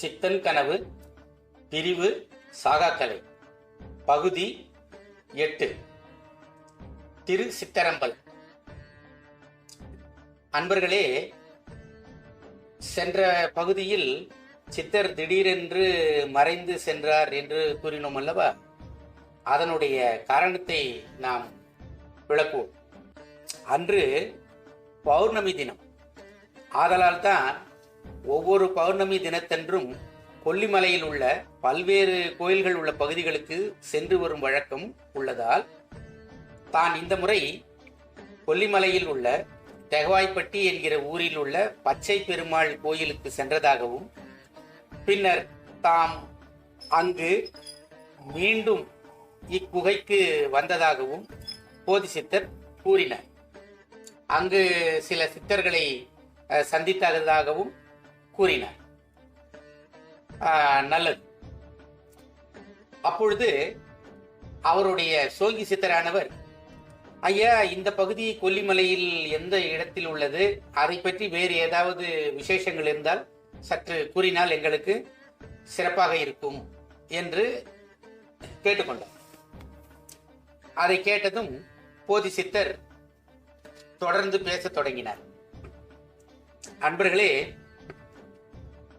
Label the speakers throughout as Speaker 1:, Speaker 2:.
Speaker 1: சித்தன் கனவு பிரிவு சாகாக்கலை. பகுதி எட்டு. திரு சித்தரம்பல். அன்பர்களே சென்ற பகுதியில் சித்தர் திடீரென்று மறைந்து சென்றார் என்று கூறினோம் அல்லவா? அதனுடைய காரணத்தை நாம் விளக்குவோம். அன்று பௌர்ணமி தினம். ஆதலால் தான் ஒவ்வொரு பௌர்ணமி தினத்தன்றும் கொல்லிமலையில் உள்ள பல்வேறு கோயில்கள் உள்ள பகுதிகளுக்கு சென்று வரும் வழக்கம் உள்ளதால் தான் இந்த முறை கொல்லிமலையில் உள்ள தெகவாய்ப்பட்டி என்கிற ஊரில் உள்ள பச்சை பெருமாள் கோயிலுக்கு சென்றதாகவும் பின்னர் தாம் அங்கு மீண்டும் இக்குகைக்கு வந்ததாகவும் போதிசித்தர் கூறினார். அங்கு சில சித்தர்களை சந்தித்ததாகவும் கூறினார். நல்லது. அப்பொழுது அவருடைய சோகி சித்தரானவர் ஐயா இந்த பகுதி கொல்லிமலையில் எந்த இடத்தில் உள்ளது? அதை பற்றி வேறு ஏதாவது விசேஷங்கள் இருந்தால் சற்று கூறினால் எங்களுக்கு சிறப்பாக இருக்கும் என்று கேட்டுக்கொண்டார். அதை கேட்டதும் போதி சித்தர் தொடர்ந்து பேசத் தொடங்கினார். அன்பர்களே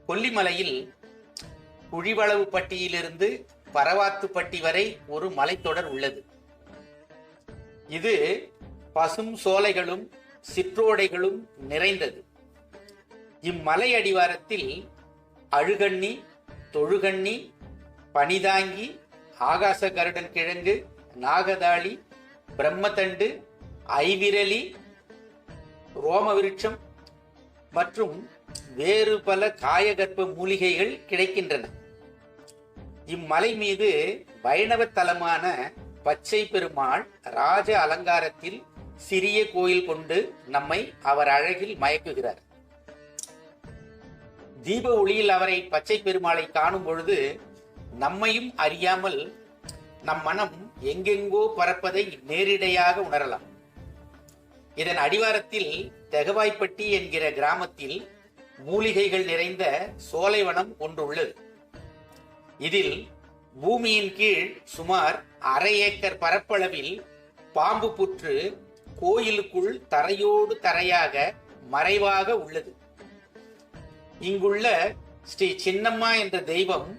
Speaker 1: கொல்லிமலையில் குழிவளவு பட்டியிலிருந்து பரவாத்துப்பட்டி வரை ஒரு மலைத்தொடர் உள்ளது. இது பசும் சோலைகளும் சிற்றோடைகளும் நிறைந்தது. இம்மலை அடிவாரத்தில் அழுகண்ணி தொழுகண்ணி பனிதாங்கி ஆகாச கருடன் கிழங்கு நாகதாளி பிரம்மதண்டு ஐவிரலி ரோமவிருட்சம் மற்றும் வேறு பல காயகற்ப மூலிகைகள் கிடைக்கின்றன. இம்மலை மீது வைணவ தலமான பச்சை பெருமாள் ராஜ அலங்காரத்தில் சிறிய கோயில் கொண்டு நம்மை அவர் அழகில் மயக்குகிறார். தீப ஒளியில் அவரை பச்சை பெருமாளை காணும் பொழுது நம்மையும் அறியாமல் நம் மனம் எங்கெங்கோ பறப்பதை நேரிடையாக உணரலாம். இதன் அடிவாரத்தில் தெகவாய்ப்பட்டி என்கிற கிராமத்தில் மூலிகைகள் நிறைந்த சோலைவனம் ஒன்று உள்ளது இதில் பூமியின் கீழ் சுமார் அரை ஏக்கர் பரப்பளவில் பாம்பு புற்று கோயிலுக்குள் தரையோடு தரையாக மறைவாக உள்ளது. இங்குள்ள ஸ்ரீ சின்னம்மா என்ற தெய்வம்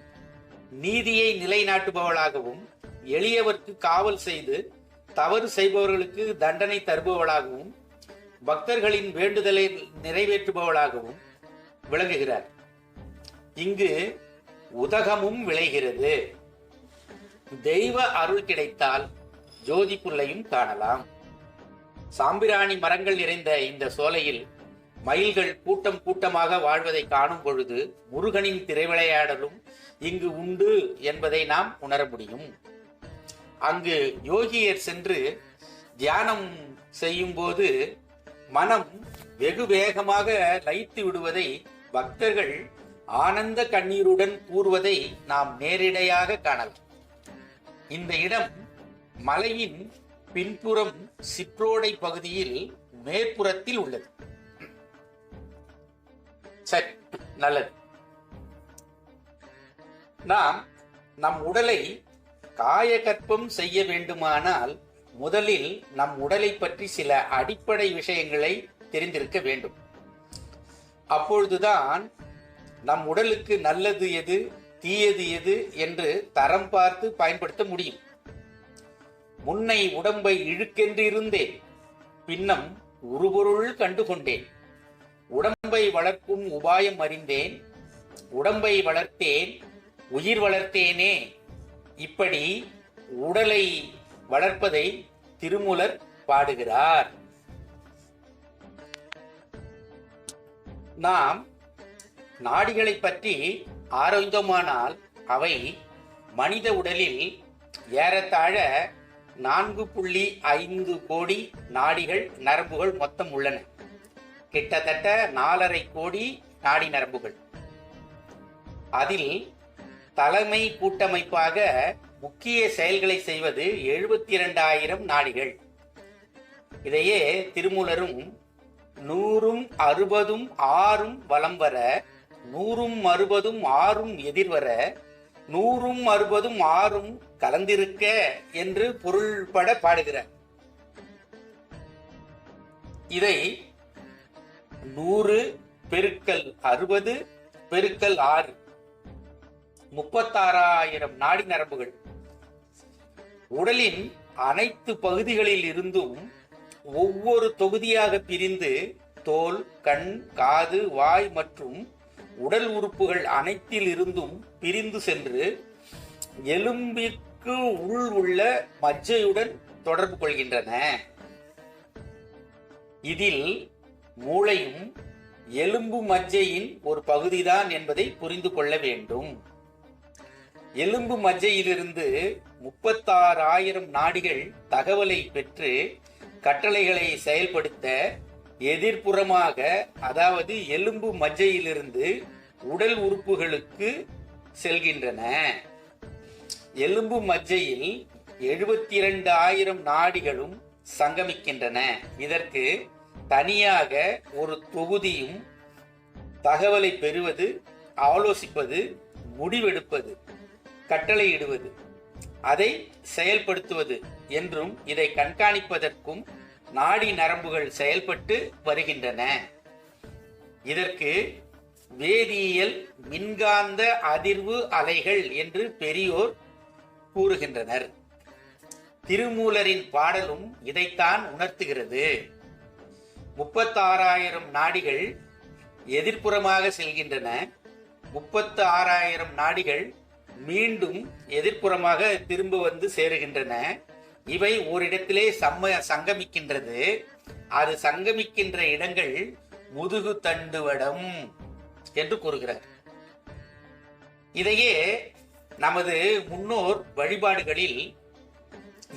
Speaker 1: நீதியை நிலைநாட்டுபவளாகவும் எளியவர்க்கு காவல் செய்து தவறு செய்பவர்களுக்கு தண்டனை தருபவளாகவும் பக்தர்களின் வேண்டுதலை நிறைவேற்றுபவளாகவும் விளங்குகிறார். இங்கு உதகமும் விளைகிறது. தெய்வ அருள் கிடைத்தால் ஜோதி புல்லையும் காணலாம். சாம்பிராணி மரங்கள் நிறைந்த இந்த சோலையில் மயில்கள் கூட்டம் கூட்டமாக வாழ்வதை காணும் பொழுது முருகனின் திரைவிளையாடலும் இங்கு உண்டு என்பதை நாம் உணர முடியும். அங்கு யோகியர் சென்று தியானம் செய்யும் போது மனம் வெகு வேகமாக லயித்து விடுவதை பக்தர்கள் ஆனந்த கண்ணீருடன் கூறுவதை நாம் நேரிடையாக காணலாம். இந்த இடம் மலையின் பின்புறம் சிற்றோடை பகுதியில் மேற்புறத்தில் உள்ளது. சரி நல்லது. நாம் நம் உடலை காயகற்பம் செய்ய வேண்டுமானால் முதலில் நம் உடலை பற்றி சில அடிப்படை விஷயங்களை தெரிந்திருக்க வேண்டும். அப்பொழுதுதான் நம் உடலுக்கு நல்லது எது தீயது எது என்று தரம் பார்த்து பயன்படுத்த முடியும். முன்னை உடம்பை இழுக்கென்று இருந்தேன் பின்னம் உருபொருள் கண்டுகொண்டேன். உடம்பை வளர்க்கும் உபாயம் அறிந்தேன் உடம்பை வளர்த்தேன் உயிர் வளர்த்தேனே. இப்படி உடலை வளர்ப்பதை திருமூலர் பாடுகிறார். நாம் நாடிகளை பற்றி ஆரோக்கியமானால் அவை மனித உடலில் ஏறத்தாழ நான்கு புள்ளி ஐந்து கோடி நாடிகள் நரம்புகள் மொத்தம் உள்ளன. கிட்டத்தட்ட நாலரை கோடி நாடி நரம்புகள். அதில் தலைமை கூட்டமைப்பாக முக்கிய செயல்களை செய்வது எழுபத்தி இரண்டாயிரம் நாடிகள். இதையே திருமூலரும் நூறும் அறுபதும் ஆறும் வலம் வர நூறும் அறுபதும் ஆறும் எதிர்வர நூறும் அறுபதும் ஆறும் கலந்திருக்க என்று பொருள்பட பாடுகிறார் இதை நூறு பெருக்கல் அறுபது பெருக்கல் ஆறு முப்பத்தாறாயிரம் நாடி நரம்புகள். உடலின் அனைத்து பகுதிகளில் இருந்தும் ஒவ்வொரு தொகுதியாக பிரிந்து தோல் கண் காது வாய் மற்றும் உடல் உறுப்புகள் அனைத்தில் இருந்தும் பிரிந்து சென்று எலும்பிற்கு உள் உள்ள மஜ்ஜையுடன் தொடர்பு கொள்கின்றன. இதில் மூளையும் எலும்பு மஜ்ஜையின் ஒரு பகுதிதான் என்பதை புரிந்து கொள்ள வேண்டும். எலும்பு மஜ்ஜையிலிருந்து முப்பத்தாறாயிரம் நாடிகள் தகவலை பெற்று கட்டளைகளை செயல்படுத்த எதிர்ப்புறமாக அதாவது எலும்பு மஜ்ஜையிலிருந்து உடல் உறுப்புகளுக்கு செல்கின்றன. எலும்பு மஜ்ஜையில் எழுபத்தி இரண்டு ஆயிரம் நாடிகளும் சங்கமிக்கின்றன. இதற்கு தனியாக ஒரு தொகுதியும் தகவலை பெறுவது ஆலோசிப்பது முடிவெடுப்பது கட்டளையிடுவது அதை செயல்படுத்துவது. என்றும் இதை கண்காணிப்பதற்கும் நாடி நரம்புகள் செயல்பட்டு வருகின்றன. இதற்கு வேதியியல் மின்காந்த அதிர்வு அலைகள் என்று பெரியோர் கூறுகின்றனர். திருமூலரின் பாடலும் இதைத்தான் உணர்த்துகிறது. முப்பத்தாறாயிரம் நாடிகள் எதிர்ப்புறமாக செல்கின்றன. முப்பத்து ஆறாயிரம் நாடிகள் மீண்டும் எதிர்ப்புறமாக திரும்ப வந்து சேருகின்றன. இவை ஓரிடத்திலே சம்ம சங்கமிக்கின்றது. அது சங்கமிக்கின்ற இடங்கள் முதுகு தண்டுவடம் என்று கூறுகிறார். இதையே நமது முன்னோர் வழிபாடுகளில்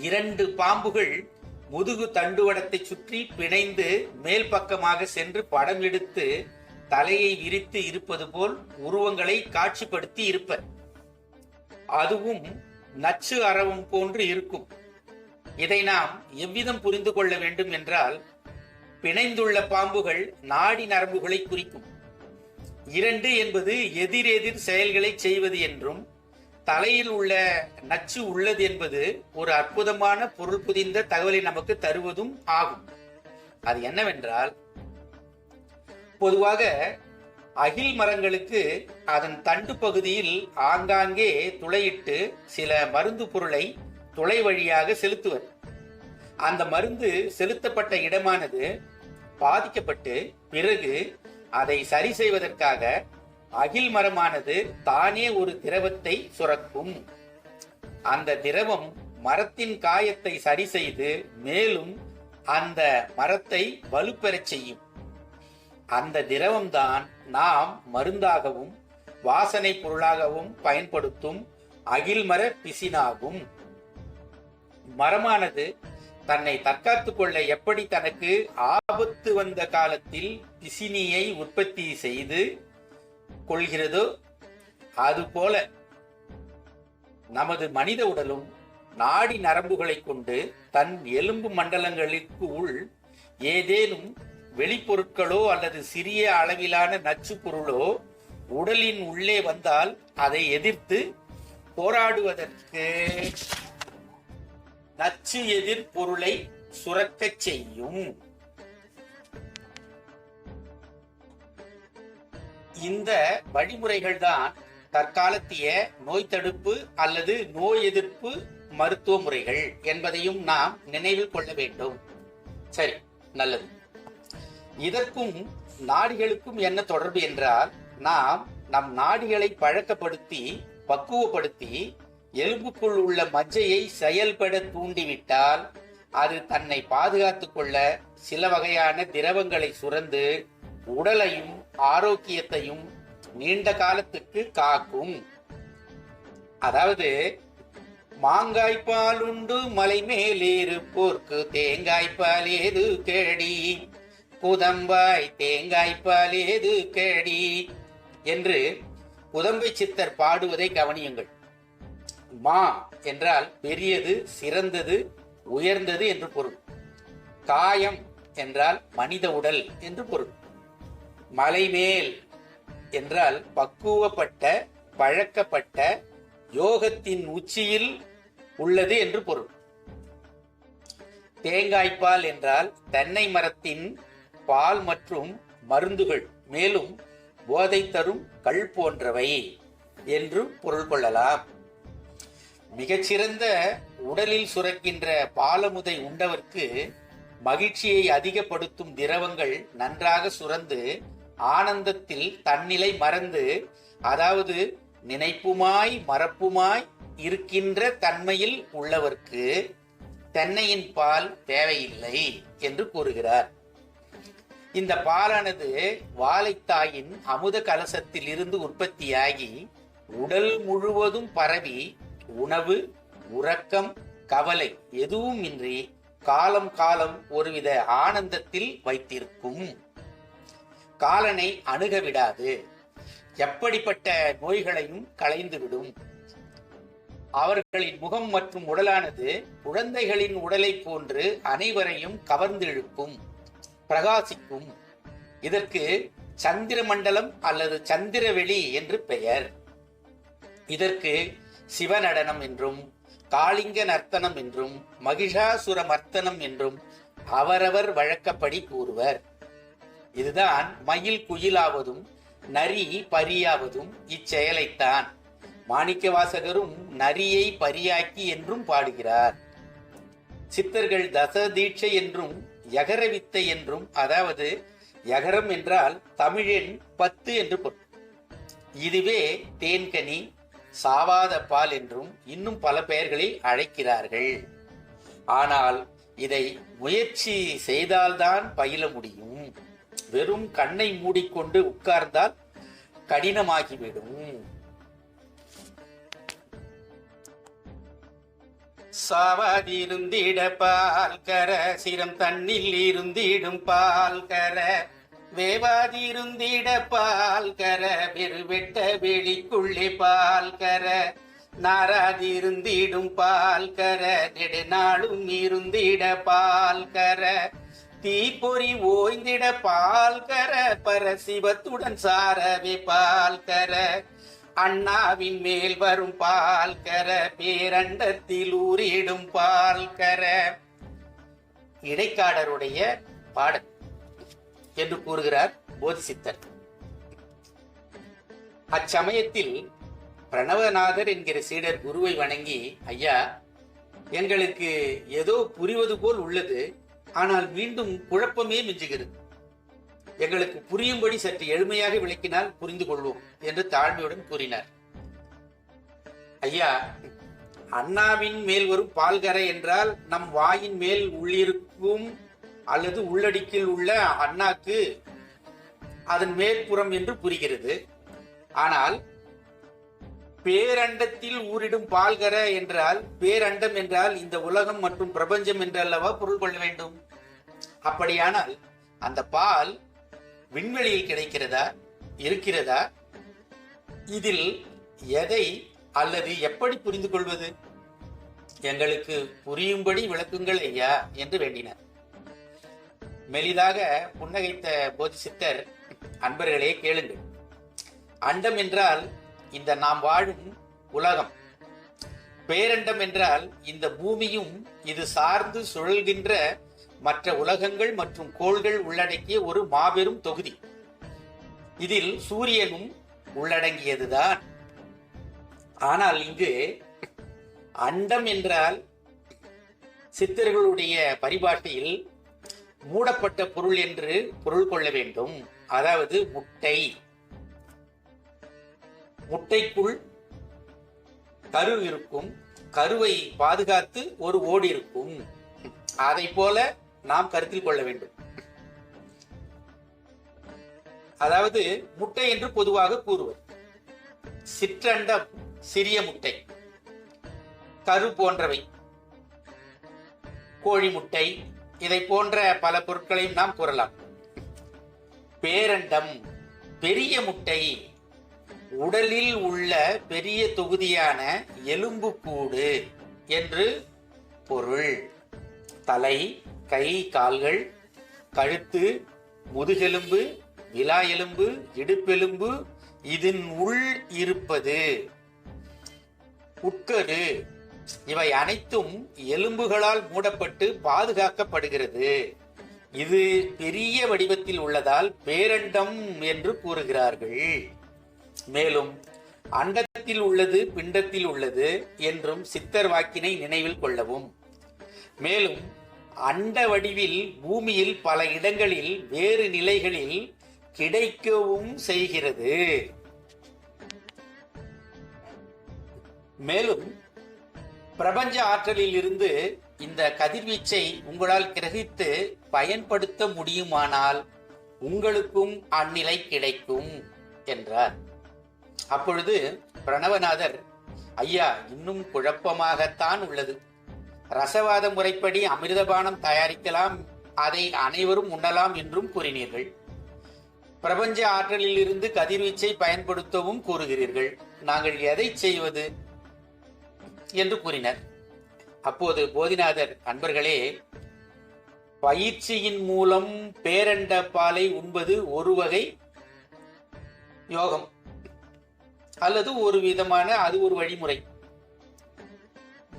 Speaker 1: இரண்டு பாம்புகள் முதுகு தண்டுவடத்தை சுற்றி பிணைந்து மேல் பக்கமாக சென்று படம் எடுத்து தலையை விரித்து இருப்பது போல் உருவங்களை காட்சிப்படுத்தி இருப்பர். அதுவும் நச்சு அரவம் போன்று இருக்கும். இதை நாம் எவ்விதம் புரிந்து கொள்ள வேண்டும் என்றால் பிணைந்துள்ள பாம்புகள் நாடி நரம்புகளை குறிக்கும். இரண்டு என்பது எதிரெதிர் செயல்களை செய்வது என்றும் தலையில் உள்ள நச்சு உள்ளது என்பது ஒரு அற்புதமான பொருள் புதிந்த தகவலை நமக்கு தருவதும் ஆகும். அது என்னவென்றால் பொதுவாக அகில் மரங்களுக்கு அதன் தண்டு பகுதியில் ஆங்காங்கே துளையிட்டு சில மருந்து பொருளை துளை வழியாக செலுத்துவர். அந்த மருந்து செலுத்தப்பட்ட இடமானது பாதிக்கப்பட்டு பிறகு அதை சரி செய்வதற்காக அகில் மரமானது தானே ஒரு திரவத்தை சுரக்கும். அந்த திரவம் மரத்தின் காயத்தை சரி செய்து மேலும் அந்த மரத்தை வலுப்பெறச் செய்யும். அந்த திரவம்தான் நாம் மருந்தாகவும் வாசனை பொருளாகவும் பயன்படுத்தும் அகில்மர பிசினாகும். மரமானது தன்னை தற்காத்துக் கொள்ள எப்படி தனக்கு ஆபத்து வந்த காலத்தில் பிசினியை உற்பத்தி செய்து கொள்கிறதோ அதுபோல நமது மனித உடலும் நாடி நரம்புகளை கொண்டு தன் எலும்பு மண்டலங்களுக்கு உள் ஏதேனும் வெளிப்பொருட்களோ அல்லது சிறிய அளவிலான நச்சு பொருளோ உடலின் உள்ளே வந்தால் அதை எதிர்த்து போராடுவதற்கு நச்சு எதிர் பொருளை சுரக்கச் செய்யும். இந்த வழிமுறைகள் தான் தற்காலத்திய நோய் தடுப்பு அல்லது நோய் எதிர்ப்பு மருத்துவ முறைகள் என்பதையும் நாம் நினைவில் கொள்ள வேண்டும். சரி நல்லது. இதற்கும் நாடிகளுக்கும் என்ன தொடர்பு என்றால் நாம் நம் நாடிகளை பழக்கப்படுத்தி பக்குவப்படுத்தி எலும்புக்குள் உள்ள மஜ்ஜையை செயல்பட தூண்டிவிட்டால் அது தன்னை பாதுகாத்துக் கொள்ள சில வகையான திரவங்களை சுரந்து உடலையும் ஆரோக்கியத்தையும் நீண்ட காலத்துக்கு காக்கும். அதாவது மாங்காய் பால் உண்டு மலை மேலேறு போர்க்கு தேங்காய் பால் ஏது கேடி? புதம்பாய் தேங்காய் பால் ஏது கேடி? என்று புதம்பை சித்தர் பாடுவதை கவனியுங்கள். மா என்றால் பெரியது சிறந்தது உயர்ந்தது என்று பொருள். காயம் என்றால் மனித உடல் என்று பொருள். மலைமேல் என்றால் பக்குவப்பட்ட பழக்கப்பட்ட யோகத்தின் உச்சியில் உள்ளது என்று பொருள். தேங்காய்ப்பால் என்றால் தென்னை மரத்தின் பால் மற்றும் மருந்துகள் மேலும் போதை தரும் கல் போன்றவை என்று பொருள் கொள்ளலாம். மிகச்சிறந்த உடலில் சுரக்கின்ற பாலமுதை உண்டவர்க்கு மகிழ்ச்சியை அதிகப்படுத்தும் திரவங்கள் நன்றாக சுரந்து ஆனந்தத்தில் தன்னிலை மறந்து அதாவது நினைப்புமாய் மறப்புமாய் இருக்கின்ற தன்மையில் உள்ளவர்க்கு தென்னையின் பால் தேவையில்லை என்று கூறுகிறார். இந்த பாலானது வாழைத்தாயின் அமுத கலசத்தில் இருந்து உற்பத்தியாகி உடல் முழுவதும் பரவி உணவு உறக்கம் கவலை எதுவும் இன்றி காலம் காலம் ஒருவித ஆனந்தத்தில் வைத்திருக்கும். காலனை அணுக விடாது. எப்படிப்பட்ட நோய்களையும் களைந்துவிடும் அவர்களின் முகம் மற்றும் உடலானது குழந்தைகளின் உடலை போன்று அனைவரையும் கவர்ந்து இழுக்கும் பிரகாசிக்கும். இதற்கு சந்திர மண்டலம் அல்லது சந்திரவெளி என்று பெயர். இதற்கு சிவநடனம் என்றும் காளிங்க நர்த்தனம் என்றும் மகிஷாசுர மர்த்தனம் என்றும் அவரவர் வழக்கப்படி கூறுவர். இதுதான் மயில் குயிலாவதும் நரி பரியாவதும் இச்செயலைத்தான். மாணிக்க வாசகரும் நரியை பரியாக்கி என்றும் பாடுகிறார். சித்தர்கள் தச தீட்சை என்றும் யகர வித்தை என்றும் அதாவது யகரம் என்றால் தமிழின் பத்து என்று பொருள். இதுவே தேன்கனி சாவாத பால் என்றும் இன்னும் பல பெயர்களில் அழைக்கிறார்கள். ஆனால் இதை முயற்சி செய்தால்தான் பயில முடியும். வெறும் கண்ணை மூடிக்கொண்டு உட்கார்ந்தால் கடினமாகிவிடும். சாவாதிருந்திட பால் கர சிரம் தண்ணில் இருந்திடும் பால் கர வேவாதிருந்திட பால் கர பெருவெட்ட வெளிக்குள்ளே பால் கர நாராதிருந்திடும் பால் கர நெடுநாளும் இருந்திட பால் கர தீப்பொறி ஓய்ந்திட பால் கர பரசிவத்துடன் சாரவே பால் கர அண்ணாவின் மேல் வரும் பால் கர பேரண்டத்தில் ஊறிடும் பால் கர இடைக்காடருடைய பாடல். என்று கூறுகிறார் போதிசித்தர். அச்சமயத்தில் பிரணவநாதர் என்கிற சீடர் குருவை வணங்கி ஐயா எங்களுக்கு ஏதோ புரிவது போல் உள்ளது. ஆனால் மீண்டும் குழப்பமே மிஞ்சுகிறது. எங்களுக்கு புரியும்படி சற்று எளிமையாக விளக்கினால் புரிந்து கொள்வோம் என்று தாழ்மையுடன் கூறினார். ஐயா அண்ணாவின் மேல் வரும் பால்கரை என்றால் நம் வாயின் மேல் உள்ளிருக்கும் அல்லது உள்ளடிக்கில் உள்ள அண்ணாக்கு அதன் மேற்புறம் என்று புரிகிறது. ஆனால் பேரண்டத்தில் ஊரிடும் பால்கர என்றால் பேரண்டம் என்றால் இந்த உலகம் மற்றும் பிரபஞ்சம் என்றல்லவா பொருள் கொள்ள வேண்டும்? அப்படியானால் அந்த பால் விண்வெளியில் கிடைக்கிறதா? இருக்கிறதா? இதில் எதை அல்லது எப்படி புரிந்து கொள்வது எங்களுக்கு புரியும்படி விளக்குங்கள் ஐயா என்று வேண்டினார். மெலிதாக புன்னகைத்த போதிசித்தர் அன்பர்களே கேளுங்கள். அண்டம் என்றால் இந்த நாம் வாழும் உலகம். பேரண்டம் என்றால் இந்த பூமியும் இது சார்ந்து சுழல்கின்ற மற்ற உலகங்கள் மற்றும் கோள்கள் உள்ளடக்கிய ஒரு மாபெரும் தொகுதி. இதில் சூரியனும் உள்ளடங்கியதுதான். ஆனால் இங்கு அண்டம் என்றால் சித்தர்களுடைய பரிபாட்டியில் மூடப்பட்ட பொருள் என்று பொருள் கொள்ள வேண்டும். அதாவது முட்டை. முட்டைக்குள் கரு இருக்கும். கருவை பாதுகாத்து ஒரு ஓடு இருக்கும். அதை போல நாம் கருத்தில் கொள்ள வேண்டும். அதாவது முட்டை என்று பொதுவாக கூறுவது சிற்றண்டம் சிறிய முட்டை. கரு போன்றவை. கோழி முட்டை இதை போன்ற பல பொருட்களையும் நாம் கூறலாம். பேரண்டம் பெரிய முட்டை உடலில் உள்ள பெரிய தொகுதியான எலும்புக்கூடு என்று பொருள். தலை கை கால்கள் கழுத்து முதுகெலும்பு விலா எலும்பு இடுப்பெலும்பு இதன் உள் இருப்பது. உட்கரு இவை அனைத்தும் எலும்புகளால் மூடப்பட்டு பாதுகாக்கப்படுகிறது. இது பெரிய வடிவத்தில் உள்ளதால் பேரண்டம் என்று கூறுகிறார்கள். மேலும் அண்டத்தில் உள்ளது பிண்டத்தில் உள்ளது என்றும் சித்தர் வாக்கினை நினைவில் கொள்ளவும். மேலும் அண்ட வடிவில் பூமியில் பல இடங்களில் வேறு நிலைகளில் கிடைக்கவும் செய்கிறது. மேலும் பிரபஞ்ச ஆற்றலில் இருந்து இந்த கதிர்வீச்சை உங்களால் கிரகித்து பயன்படுத்த முடியுமானால் உங்களுக்கும் அந்நிலை கிடைக்கும் என்றார். அப்பொழுது பிரணவநாதர் ஐயா இன்னும் குழப்பமாகத்தான் உள்ளது. ரசவாத முறைப்படி அமிர்தபானம் தயாரிக்கலாம். அதை அனைவரும் உண்ணலாம் என்றும் கூறினீர்கள். பிரபஞ்ச ஆற்றலில் இருந்து கதிர்வீச்சை பயன்படுத்தவும் கூறுகிறீர்கள். நாங்கள் எதை செய்வது? என்று கூறினர். அப்போது போதிநாதர் அன்பர்களே பயிற்சியின் மூலம் பேரண்ட பாலை உண்பது ஒரு வகை யோகம். அல்லது ஒரு விதமான அது ஒரு வழிமுறை.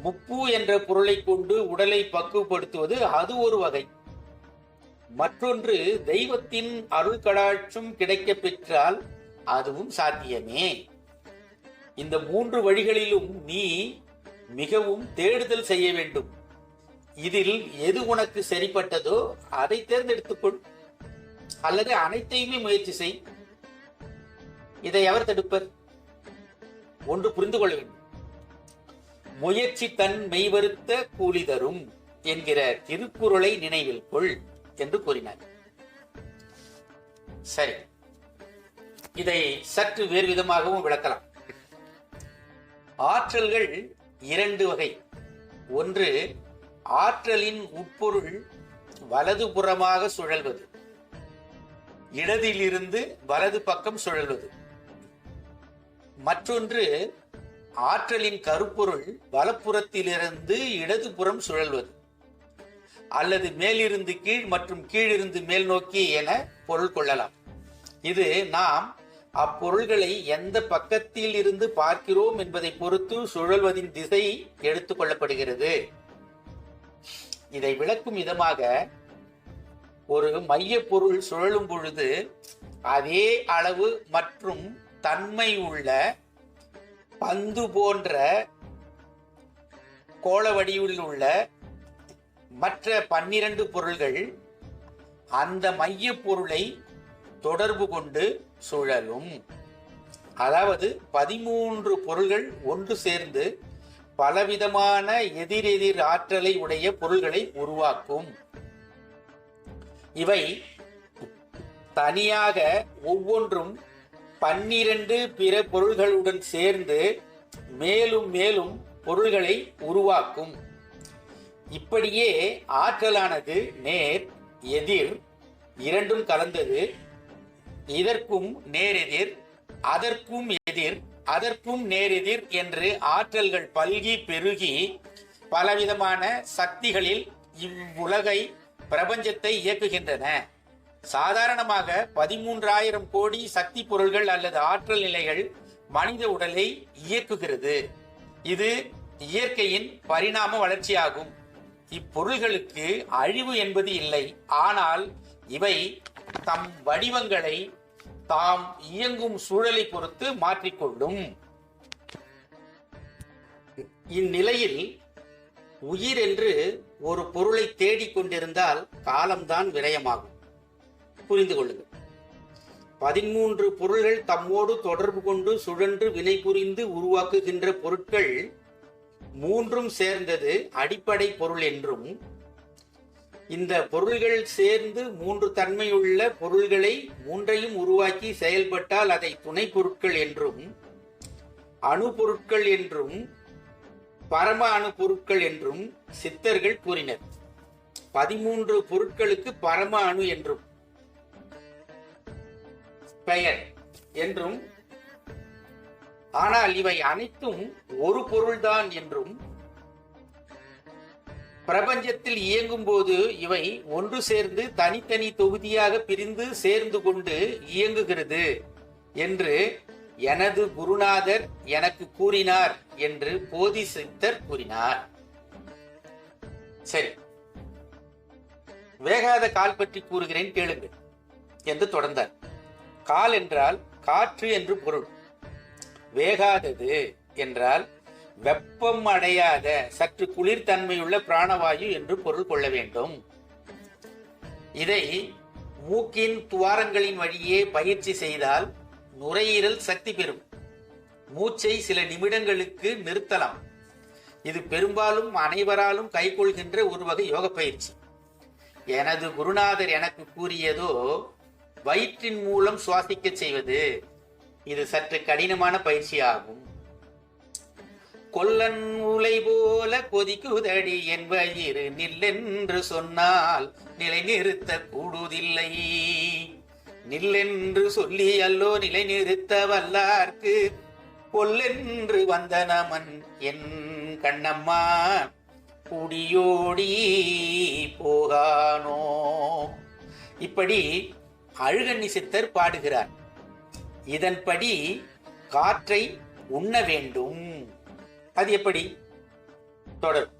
Speaker 1: முப்பு என்ற பொருளை கொண்டு உடலை பக்குவப்படுத்துவது அது ஒரு வகை. மற்றொன்று தெய்வத்தின் அருள் கடாட்சம் கிடைக்க பெற்றால் அதுவும் சாத்தியமே. இந்த மூன்று வழிகளிலும் நீ மிகவும் தேடுதல் செய்ய வேண்டும். இதில் எது உனக்கு சரிப்பட்டதோ அதை தேர்ந்தெடுத்துக்கொள். அல்லது அனைத்தையுமே முயற்சி செய். இதை எவர் தடுப்பர். ஒன்று புரிந்து கொள்ள வேண்டும். முயற்சி தன் மெய்வருத்த கூலி தரும் என்கிற திருக்குறளை நினைவில் கொள் என்று கூறினார். சரி. இதை சற்று வேறு விதமாகவும் விளக்கலாம். ஆற்றல்கள் இரண்டு வகை. ஒன்று ஆற்றலின் உட்பொருள் வலதுபுறமாக சுழல்வது. இடதிலிருந்து வலது பக்கம் சுழல்வது. மற்றொன்று ஆற்றலின் கருப்பொருள் வலப்புறத்திலிருந்து இடதுபுறம் சுழல்வது. அல்லது மேலிருந்து கீழ் மற்றும் கீழிருந்து மேல் நோக்கி என பொருள் கொள்ளலாம். இது நாம் அப்பொருள்களை எந்த பக்கத்தில் இருந்து பார்க்கிறோம் என்பதை பொறுத்து சுழல்வதின் திசை எடுத்துக் கொள்ளப்படுகிறது இதை விளக்கும் விதமாக ஒரு மைய பொருள் சுழலும் பொழுது அதே அளவு மற்றும் தன்மை உள்ள பந்து போன்ற கோள வடிவில் உள்ள மற்ற பன்னிரண்டு பொருள்கள் அந்த மைய பொருளை தொடர்பு கொண்டு சுழலும். அதாவது பதிமூன்று பொருள்கள் ஒன்று சேர்ந்து பலவிதமான எதிரெதிர் ஆற்றலை உடைய பொருள்களை உருவாக்கும். இவை தனியாக ஒவ்வொன்றும் பன்னிரண்டு பிற பொருள்களுடன் சேர்ந்து மேலும் மேலும் பொருள்களை உருவாக்கும். இப்படியே ஆற்றலானது நேர் எதிர் இரண்டும் கலந்தது. இதற்கும் நேரெதிர் அதற்கும் எதிர் அதற்கும் நேரெதிர் என்று ஆற்றல்கள் பல்கி பெருகி பலவிதமான சக்திகளில் இவ்வுலகை பிரபஞ்சத்தை இயக்குகின்றன. சாதாரணமாக பதிமூன்றாயிரம் கோடி சக்தி பொருள்கள் அல்லது ஆற்றல் நிலைகள் மனித உடலை இயக்குகிறது. இது இயற்கையின் பரிணாம வளர்ச்சியாகும். இப்பொருள்களுக்கு அழிவு என்பது இல்லை. ஆனால் இவை தம் வடிவங்களை தாம் இயங்கும் சூழலை பொறுத்து மாற்றிக்கொள்ளும். இந்நிலையில் உயிர் என்று ஒரு பொருளை தேடிக் கொண்டிருந்தால் காலம்தான் விரயமாகும். புரிந்து கொள்ளுங்கள். பதிமூன்று பொருள்கள் தம்மோடு தொடர்பு கொண்டு சுழன்று வினை புரிந்து உருவாக்குகின்ற பொருட்கள் மூன்றும் சேர்ந்தது அடிப்படை பொருள் என்றும் இந்த பொருள்கள் சேர்ந்து மூன்று தன்மையுள்ள பொருள்களை மூன்றையும் உருவாக்கி செயல்பட்டால் அதை துணை பொருட்கள் என்றும் அணு பொருட்கள் என்றும் பரம அணு பொருட்கள் என்றும் சித்தர்கள் கூறினர். பதிமூன்று பொருட்களுக்கு பரம அணு என்றும் பெயர் என்றும் ஆனால் இவை அனைத்தும் ஒரு பொருள்தான் என்றும் பிரபஞ்சத்தில் இயங்கும் போது இவை ஒன்று சேர்ந்து தனித்தனி தொகுதியாக பிரிந்து சேர்ந்து கொண்டு இயங்குகிறது என்று எனது குருநாதர் எனக்கு கூறினார் என்று போதி சித்தர் கூறினார். சரி. வேகாத கால் பற்றி கூறுகிறேன் கேளுங்கள் என்று தொடர்ந்தார். கால் என்றால் காற்று என்று பொருள். வேகாதது என்றால் வெப்பம் அடையாத சற்று குளிர்தன்மையுள்ள பிராணவாயு என்று பொருள் கொள்ள வேண்டும். இதை மூக்கின் துவாரங்களின் வழியே பயிற்சி செய்தால் நுரையீரல் சக்தி பெறும். மூச்சை சில நிமிடங்களுக்கு நிறுத்தலாம். இது பெரும்பாலும் அனைவராலும் கைக்கொள்கின்ற ஒரு வகை யோக பயிற்சி. எனது குருநாதர் எனக்கு கூறியதோ வயிற்றின் மூலம் சுவாசிக்க செய்வது இது சற்று கடினமான பயிற்சி ஆகும் கொல்லன் உலை போல கொதிக்குதடி என் வயிறு நில்லென்று சொன்னால் நிலை நிறுத்த கூடுதில்லை. நில்லென்று சொல்லி அல்லோ நிலை நிறுத்த வல்லார்க்கு கொல்லென்று வந்த நமன் என் கண்ணம்மா. குடியோடி போகானோ. இப்படி அழுகண்ணி சித்தர் பாடுகிறார். இதன்படி காற்றை உண்ண வேண்டும். அது எப்படி? தொடரும்